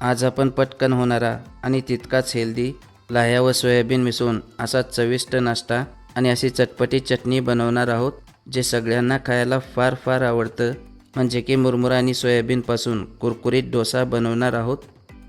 आज आपण पटकन होणारा आणि तितकाच हेल्दी लाह्या व सोयाबीन मिसळून असा चविष्ट नाश्ता आणि अशी चटपटी चटणी बनवणार आहोत जे सगळ्यांना खायला फार फार आवडतं. म्हणजे की मुरमुरा आणि सोयाबीनपासून कुरकुरीत डोसा बनवणार आहोत.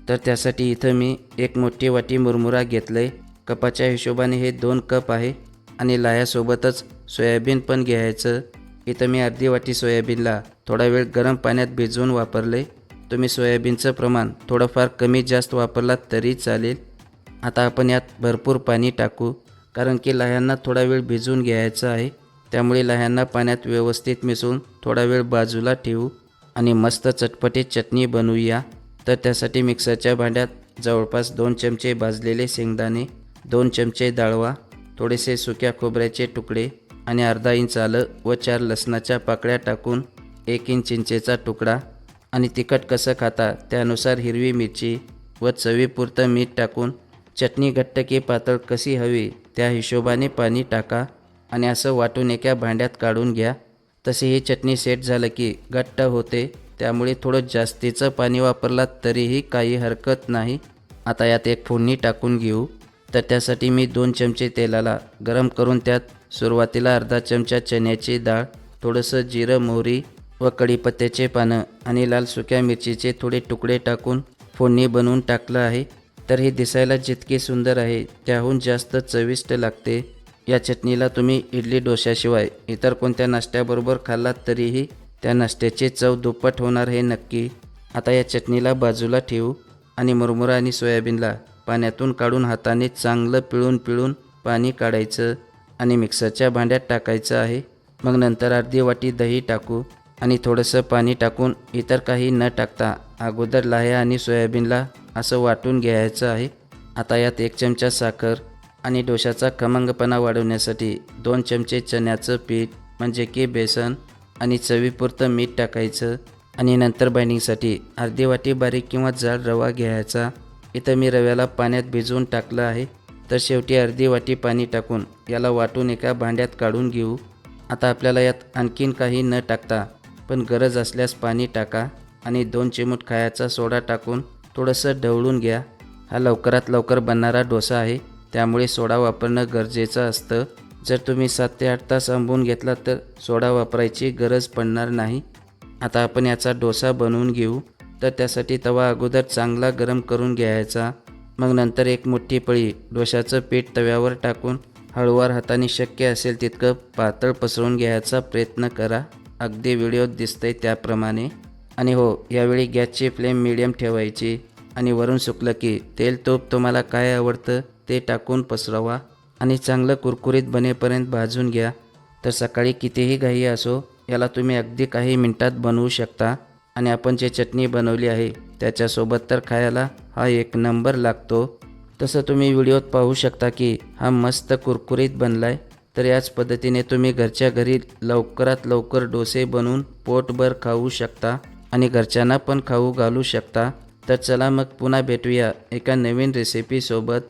तर त्यासाठी इथं मी एक मोठी वाटी मुरमुरा घेतलं आहे कपाच्या हिशोबाने हे दोन कप आहे आणि लाह्यासोबतच सोयाबीन पण घ्यायचं. इथं मी अर्धी वाटी सोयाबीनला थोडा वेळ गरम पाण्यात भिजवून वापरले तुम्ही सोयाबीनचं प्रमाण थोडंफार कमी जास्त वापरलात तरी चालेल. आता आपण यात भरपूर पाणी टाकू कारण की लह्यांना थोडा वेळ भिजवून घ्यायचा आहे. त्यामुळे लह्यांना पाण्यात व्यवस्थित मिसळून थोडा वेळ बाजूला ठेवू आणि मस्त चटपटीत चटणी बनवूया. तर त्यासाठी मिक्सरच्या भांड्यात जवळपास दोन चमचे भाजलेले शेंगदाणे दोन चमचे डाळवा थोडेसे सुक्या खोबऱ्याचे तुकडे आणि अर्धा इंच आलं व चार लसणाच्या पाकळ्या टाकून एक इंच चिंचेचा तुकडा आणि तिखट कसं खाता त्यानुसार हिरवी मिरची व चवीपुरतं मीठ टाकून चटणी घट्ट की पातळ कशी हवी त्या हिशोबाने पाणी टाका आणि असं वाटून एका भांड्यात काढून घ्या. तशी ही चटणी सेट झालं की घट्ट होते त्यामुळे थोडं जास्तीचं पाणी वापरलात तरीही काही हरकत नाही. आता यात एक फोडणी टाकून घेऊ. तर त्यासाठी मी दोन चमचे तेलाला गरम करून त्यात सुरुवातीला अर्धा चमचा चण्याची डाळ थोडंसं जिरं मोहरी व कढीपत्त्याचे पानं आणि लाल सुक्या मिरचीचे थोडे तुकडे टाकून फोडणी बनवून टाकलं आहे. तर हे दिसायला जितके सुंदर आहे त्याहून जास्त चविष्ट लागते. या चटणीला तुम्ही इडली डोशाशिवाय इतर कोणत्या नाश्त्याबरोबर खाल्लात तरीही त्या नाश्त्याची चव दुप्पट होणार हे नक्की. आता या चटणीला बाजूला ठेवू आणि मुरमुरा आणि सोयाबीनला पाण्यातून काढून हाताने चांगलं पिळून पिळून पाणी काढायचं आणि मिक्सरच्या भांड्यात टाकायचं आहे. मग नंतर अर्धी वाटी दही टाकू आणि थोडंसं पाणी टाकून इतर काही न टाकता अगोदर लाह्या आणि सोयाबीनला असं वाटून घ्यायचं आहे. आता यात एक चमचा साखर आणि डोशाचा खमंगपणा वाढवण्यासाठी दोन चमचे चण्याचं पीठ म्हणजे की बेसन आणि चवीपुरतं मीठ टाकायचं आणि नंतर बाइंडिंगसाठी अर्धी वाटी बारीक किंवा जाड रवा घ्यायचा. इथं मी रव्याला पाण्यात भिजवून टाकलं आहे. तर शेवटी अर्धी वाटी पाणी टाकून याला वाटून एका भांड्यात काढून घेऊ. आता आपल्याला यात आणखीन काही न टाकता पण गरज असल्यास पाणी टाका आणि दोन चिमूट खायचा सोडा टाकून थोडंसं ढवळून घ्या. हा लवकरात लवकर बनणारा डोसा आहे. त्यामुळे सोडा वापरणं गरजेचं असतं. जर तुम्ही सात ते आठ तास आंबून घेतला तर सोडा वापरायची गरज पडणार नाही. आता आपण याचा डोसा बनवून घेऊ. तर त्यासाठी तवा अगोदर चांगला गरम करून घ्यायचा. मग नंतर एक मोठी पळी डोशाचं पीठ तव्यावर टाकून हळूवार हाताने शक्य असेल तितकं पातळ पसरवून घ्यायचा प्रयत्न करा. अगदी व्हिडिओत दिसतंय त्याप्रमाणे. आणि हो यावेळी गॅसची फ्लेम मिडियम ठेवायची आणि वरून सुकलं की तेल तूप तुम्हाला काय आवडतं ते टाकून पसरवा. आणि चांगलं कुरकुरीत बनेपर्यंत भाजून घ्या. तर सकाळी कितीही घाई असो याला तुम्ही अगदी काही मिनटात बनवू शकता. आणि आपण जे चटणी बनवली आहे त्याच्यासोबत तर खायला हा एक नंबर लागतो. तसं तुम्ही व्हिडिओत पाहू शकता की हा मस्त कुरकुरीत बनला आहे तर याच पद्धतीने तुम्ही घरच्या घरी लवकरात लवकर डोसे बनवून पोटभर खाऊ शकता आणि घरच्यांना पण खाऊ घालू शकता. तर चला मग पुन्हा भेटूया एका नवीन रेसिपीसोबत